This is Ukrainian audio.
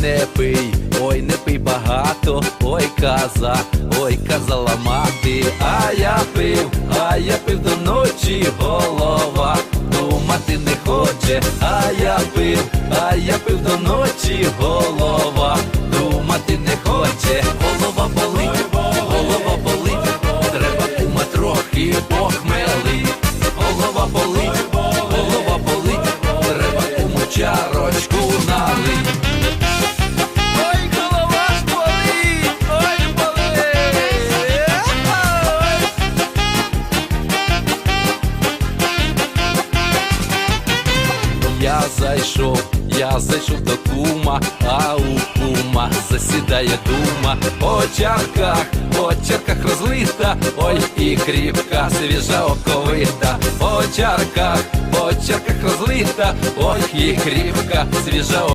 не пий, ой, не пий багато, ой, каза, ой, казала мати, а я пив, а я пив до ночі, голова, думати не хоче, а я пив, а я пив до ночі, голова, думати не хоче, голова болить, голова болить, треба кума трохи похмелить, голова болить, голова болить, треба куму чарочку Я зайшов, я зайшов до кума, а у кума засідає дума. По чарках, по чарках розлита, ой і кріпка, свіжа оковита. По чарках, по чарках розлита, ой і кріпка, свіжа